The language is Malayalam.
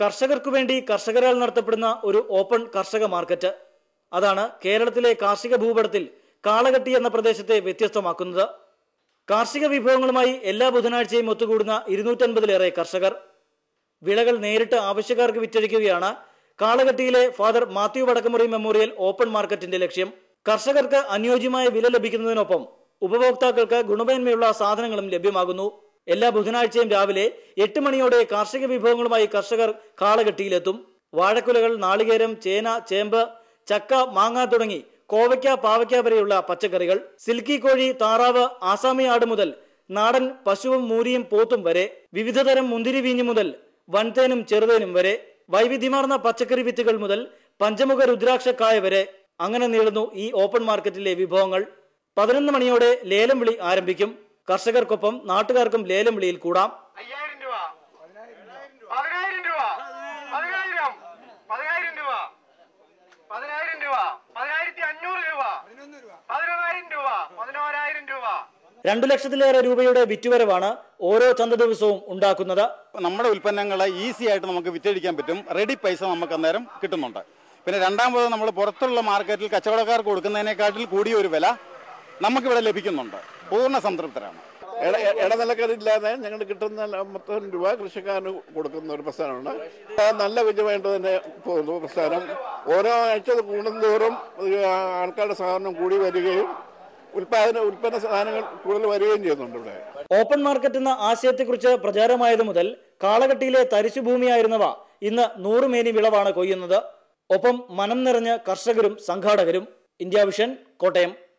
കർഷകർക്കു വേണ്ടി കർഷകരാൽ നടത്തപ്പെടുന്ന ഒരു ഓപ്പൺ കർഷക മാർക്കറ്റ്. അതാണ് കേരളത്തിലെ കാർഷിക ഭൂപടത്തിൽ കാളകെട്ടി എന്ന പ്രദേശത്തെ വ്യത്യസ്തമാക്കുന്നത്. കാർഷിക വിഭവങ്ങളുമായി എല്ലാ ബുധനാഴ്ചയും ഒത്തുകൂടുന്ന ഇരുന്നൂറ്റൻപതിലേറെ കർഷകർ. വിളകൾ നേരിട്ട് ആവശ്യക്കാർക്ക് വിറ്റഴിക്കുകയാണ് കാളകെട്ടിയിലെ father Mathew Vadakkamuri memorial open മാർക്കറ്റിന്റെ ലക്ഷ്യം. കർഷകർക്ക് അനുയോജ്യമായ വില ലഭിക്കുന്നതിനൊപ്പം ഉപഭോക്താക്കൾക്ക് ഗുണമേന്മയുള്ള സാധനങ്ങളും ലഭ്യമാകുന്നു. എല്ലാ ബുധനാഴ്ചയും രാവിലെ എട്ട് മണിയോടെ കാർഷിക വിഭവങ്ങളുമായി കർഷകർ കാളകെട്ടിയിലെത്തും വാഴക്കുലകൾ നാളികേരം ചേന ചേമ്പ് ചക്ക മാങ്ങ തുടങ്ങി കോവയ്ക്ക പാവയ്ക്ക വരെയുള്ള പച്ചക്കറികൾ സിൽക്കി കോഴി താറാവ് ആസാമി ആട് മുതൽ നാടൻ പശുവും മൂരിയും പോത്തും വരെ വിവിധതരം മുന്തിരി വീഞ്ഞു മുതൽ വൻതേനും ചെറുതേനും വരെ വൈവിധ്യമാർന്ന പച്ചക്കറി വിത്തുകൾ മുതൽ പഞ്ചമുഖ രുദ്രാക്ഷക്കായ വരെ അങ്ങനെ നീളുന്നു ഈ ഓപ്പൺ മാർക്കറ്റിലെ വിഭവങ്ങൾ. പതിനൊന്ന് മണിയോടെ ലേലം വിളി ആരംഭിക്കും. കർഷകർക്കൊപ്പം നാട്ടുകാർക്കും ലേലം വിളിയിൽ കൂടാം. രണ്ടു ലക്ഷത്തിലേറെ രൂപയുടെ വിറ്റുവരവാണ് ഓരോ ചന്ത ദിവസവും ഉണ്ടാക്കുന്നത്. നമ്മുടെ ഉൽപ്പന്നങ്ങളെ ഈസി ആയിട്ട് നമുക്ക് വിറ്റഴിക്കാൻ പറ്റും. റെഡി പൈസ നമുക്ക് അന്നേരം കിട്ടുന്നുണ്ട്. പിന്നെ രണ്ടാമത് നമ്മൾ പുറത്തുള്ള മാർക്കറ്റിൽ കച്ചവടക്കാർ കൊടുക്കുന്നതിനേക്കാട്ടിൽ കൂടിയ ഒരു വില നമുക്കിവിടെ ലഭിക്കുന്നുണ്ട്. പൂർണ സംതൃപ്തരാണ്. ഇട- ഇടനിലക്കാരില്ലാതെ ഞങ്ങൾ കിട്ടുന്ന മൊത്തം രൂപ കൃഷിക്കാരന് കൊടുക്കുന്ന ഒരു പ്രസ്ഥാനമാണ് നല്ല വിജയമായിട്ട് തന്നെ പോകുന്നു പ്രസ്ഥാനം. ഓരോ ആഴ്ച കൂടുന്തോറും ആൾക്കാരുടെ സഹകരണം കൂടി വരികയും ഉൽപാദന ഉൽപ്പന്ന സാധനങ്ങൾ കൂടുതൽ വരികയും ചെയ്യുന്നുണ്ട് ഇവിടെ. ഓപ്പൺ മാർക്കറ്റ് എന്ന ആശയത്തെക്കുറിച്ച് പ്രചാരമായത് മുതൽ കാളകെട്ടിയിലെ തരിശുഭൂമിയായിരുന്നവ ഇന്ന് നൂറുമേനി വിളവാണ് കൊയ്യുന്നത്. ഒപ്പം മനം നിറഞ്ഞ് കർഷകരും സംഘാടകരും. India vision Kottayam.